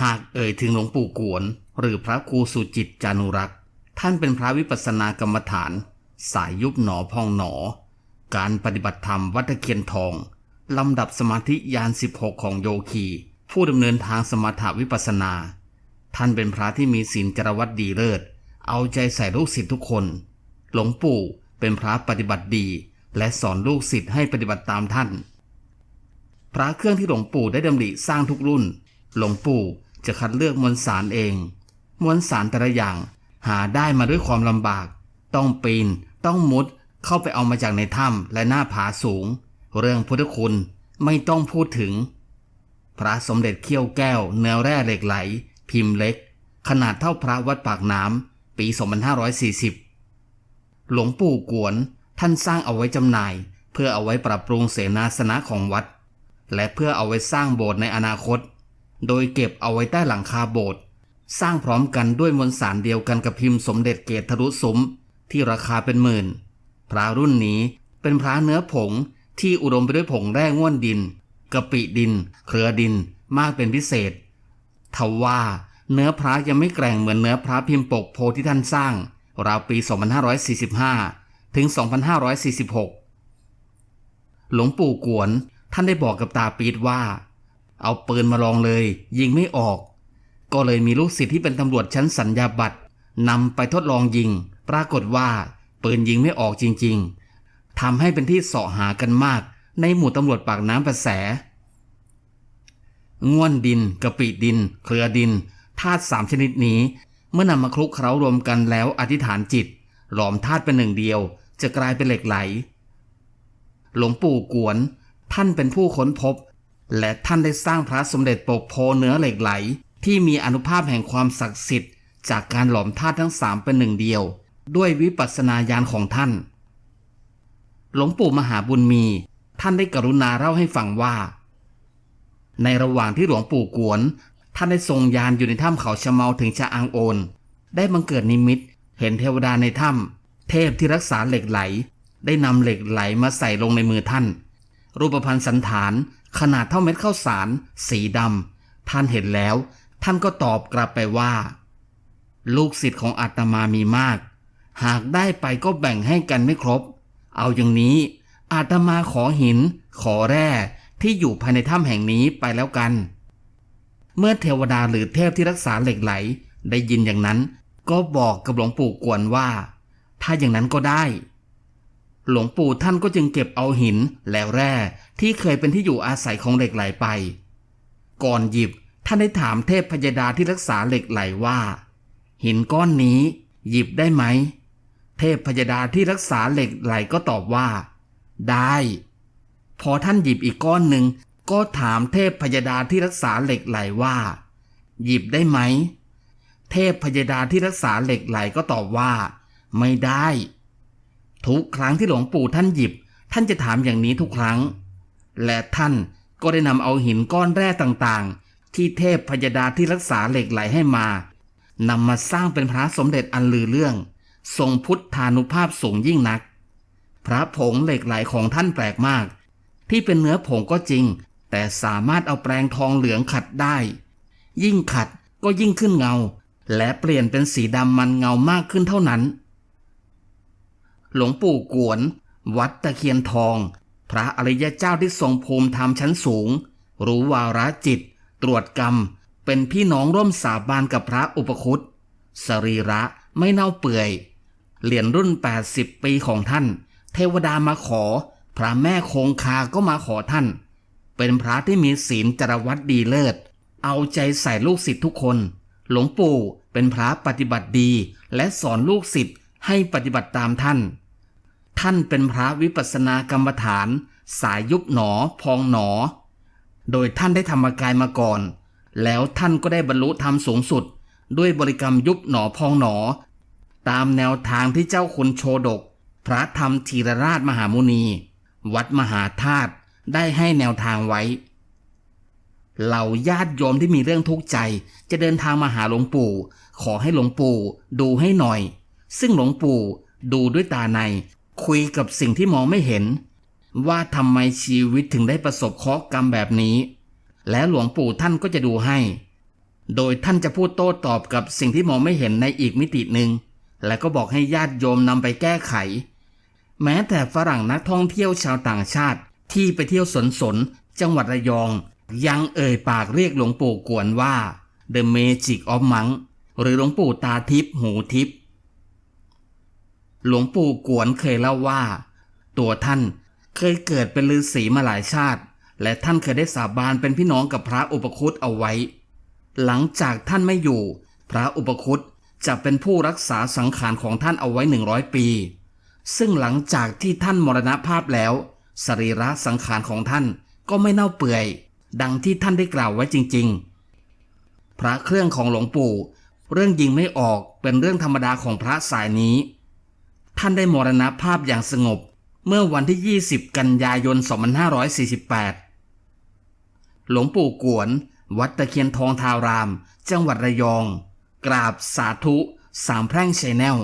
หากเอ่ยถึงหลวงปู่กวน หรือพระครูสุจิตจานุรักษ์ ท่านเป็นพระวิปัสสนากรรมฐาน สายยุบหนอพองหนอ การปฏิบัติธรรมวัดตเคียนทอง ลำดับสมาธิยาน 16 ของโยคี ผู้ดำเนินทางสมถาวิปัสสนา ท่านเป็นพระที่มีศีลจรวัตดีเลิศ เอาใจใส่ลูกศิษย์ทุกคน หลวงปู่เป็นพระปฏิบัติดี และสอนลูกศิษย์ให้ปฏิบัติตามท่าน พระเครื่องที่หลวงปู่ได้ดำริสร้างทุกรุ่น หลวงปู่ จะคัดเลือกมวลสารเอง มวลสารแต่ละอย่างหาได้มาด้วยความลำบาก ต้องปีน ต้องมุด เข้าไปเอามาจากในถ้ำและหน้าผาสูง เรื่องพุทธคุณไม่ต้องพูดถึง พระสมเด็จเขี้ยวแก้ว เนื้อแร่เหล็กไหล พิมพ์เล็ก ขนาดเท่าพระวัดปากน้ำปี 2540 หลวงปู่กวนท่านสร้างเอาไว้จำหน่าย เพื่อเอาไว้ปรับปรุงเสนาสนะของวัด และเพื่อเอาไว้สร้างโบสถ์ในอนาคต โดยเก็บเอาไว้ใต้หลังคาโบสถ์สร้างพร้อมกันด้วยมวลสารเดียวกันกับพิมพ์สมเด็จเกตทรุซุ้มที่ราคาเป็นหมื่น พระรุ่นนี้เป็นพระเนื้อผงที่อุดมไปด้วยผงแร่ง่วนดินกะปิดิน เครือดินมากเป็นพิเศษทว่าเนื้อพระยังไม่แกร่งเหมือนเนื้อพระพิมพ์ปกโพที่ท่านสร้าง ราวปี 2545 ถึง 2546 หลวงปู่กวนท่านได้บอกกับตาปีดว่า เอาปืนมาลองเลย ยิงไม่ออก ก็เลยมีลูกศิษย์ที่เป็นตำรวจชั้นสัญญาบัตรนำไปทดลองยิง ปรากฏว่า ปืนยิงไม่ออกจริง ๆทำให้เป็นที่เสาะหากันมาก ในหมู่ตำรวจปากน้ำประแสง่วนดินกะปิดิน เครือดินธาตุสามชนิดนี้ เมื่อนำมาคลุกเคล้ารวมกันแล้วอธิษฐานจิต หลอมธาตุเป็นหนึ่งเดียว จะกลายเป็นเหล็กไหล หลวงปู่กวน ท่านเป็นผู้ค้นพบ และท่านได้สร้างพระสมเด็จปกโพเนื้อเหล็กไหล ที่มีอนุภาพแห่งความศักดิ์สิทธิ์ จากการหลอมธาตุทั้งสามเป็นหนึ่งเดียว ด้วยวิปัสสนาญาณของท่าน หลวงปู่มหาบุญมี ท่านได้กรุณาเล่าให้ฟังว่า ในระหว่างที่หลวงปู่กวน ท่านได้ทรงยานอยู่ในถ้ำเขาชะเมาถึงชะอังโอน ได้บังเกิดนิมิต เห็นเทวดาในถ้ำเทพที่รักษาเหล็กไหล ได้นำเหล็กไหลมาใส่ลงในมือท่าน รูปพรรณสันฐาน ขนาดเท่าเม็ดข้าวสาร สีดำท่านเห็นแล้ว ท่านก็ตอบกลับไปว่า ลูกศิษย์ของอาตมามีมาก หากได้ไปก็แบ่งให้กันไม่ครบ เอาอย่างนี้อาตมาขอหิน ขอแร่ที่อยู่ภายในถ้ำแห่งนี้ไปแล้วกัน เมื่อเทวดาหรือเทพที่รักษาเหล็กไหล ได้ยินอย่างนั้น ก็บอกกับหลวงปู่กวนว่า ถ้าอย่างนั้นก็ได้ หลวงปู่ท่านก็จึงเก็บเอาหินแล้วแร่ ที่เคยเป็นที่อยู่อาศัยของเหล็กไหลไป ก่อนหยิบท่านได้ถามเทพพยดาที่รักษาเหล็กไหลว่า หินก้อนนี้หยิบได้ไหม เทพพยดาที่รักษาเหล็กไหลก็ตอบว่า ได้ พอท่านหยิบอีกก้อนหนึ่งก็ถามเทพพยดาที่รักษาเหล็กไหลว่า หยิบได้ไหม เทพพยดาที่รักษาเหล็กไหลก็ตอบว่า ไม่ได้ ทุกครั้งที่หลวงปู่ท่านหยิบ ท่านจะถามอย่างนี้ทุกครั้ง และท่านก็ได้นำเอาหินก้อนแร่ต่างๆ ที่เทพพยดาที่รักษาเหล็กไหลให้มานำมาสร้างเป็นพระสมเด็จอันลือเรื่อง ทรงพุทธานุภาพสูงยิ่งนัก พระผงเหล็กไหลของท่านแปลกมาก ที่เป็นเนื้อผงก็จริง แต่สามารถเอาแปรงทองเหลืองขัดได้ ยิ่งขัดก็ยิ่งขึ้นเงา และเปลี่ยนเป็นสีดำมันเงามากขึ้นเท่านั้น หลวงปู่กวน วัดตะเคียนทอง พระอริยเจ้าที่ทรงภูมิธรรมชั้นสูง รู้วาระจิต ตรวจกรรม เป็นพี่น้องร่วมสาบานกับพระอุปคุตสรีระไม่เน่าเปื่อย เหรียญรุ่น 80 ปีของท่าน เทวดามาขอ พระแม่คงคาก็มาขอท่าน เป็นพระที่มีศีลจรวัตดีเลิศ เอาใจใส่ลูกศิษย์ทุกคน หลวงปู่เป็นพระปฏิบัติดีและสอนลูกศิษย์ให้ปฏิบัติตามท่าน ท่านเป็นพระวิปัสสนากรรมฐาน สายยุบหนอพองหนอ โดยท่านได้ธรรมกายมาก่อน แล้วท่านก็ได้บรรลุธรรมสูงสุด ด้วยบริกรรมยุบหนอพองหนอ ตามแนวทางที่เจ้าคุณโชดก พระธรรมธีรราชมหามุนี วัดมหาธาตุได้ให้แนวทางไว้เหล่าญาติโยมที่มีเรื่องทุกข์ใจ จะเดินทางมาหาหลวงปู่ ขอให้หลวงปู่ดูให้หน่อย ซึ่งหลวงปู่ดูด้วยตาใน คุยกับสิ่งที่มองไม่เห็น ว่าทำไมชีวิตถึงได้ประสบเคราะห์กรรมแบบนี้ และหลวงปู่ท่านก็จะดูให้ โดยท่านจะพูดโต้ตอบกับสิ่งที่มองไม่เห็นในอีกมิติหนึ่งและก็บอกให้ญาติโยมนำไปแก้ไข แม้แต่ฝรั่งนักท่องเที่ยวชาวต่างชาติที่ไปเที่ยวสนสนจังหวัดระยอง ยังเอ่ยปากเรียกหลวงปู่กวนว่า The Magic of Monk หรือหลวงปู่ตาทิพย์หูทิพย์ หลวงปู่กวนเคยเล่าว่า ตัวท่านเคยเกิดเป็นฤาษีมาหลายชาติ และท่านเคยได้สาบานเป็นพี่น้องกับพระอุปคุตเอาไว้ หลังจากท่านไม่อยู่ พระอุปคุตจะเป็นผู้รักษาสังขารของท่านเอาไว้หนึ่งร้อยปี ซึ่งหลังจากที่ท่านมรณภาพแล้ว สรีระสังขารของท่านก็ไม่เน่าเปื่อย ดังที่ท่านได้กล่าวไว้จริง ๆ พระเครื่องของหลวงปู่ เรื่องยิงไม่ออกเป็นเรื่องธรรมดาของพระสายนี้ ท่านได้มรณภาพอย่างสงบ เมื่อวันที่ 20 กันยายน 2548 หลวงปู่กวน วัดตะเคียนทองทาราม จังหวัดระยอง กราบสาธุสามแพร่งชแนล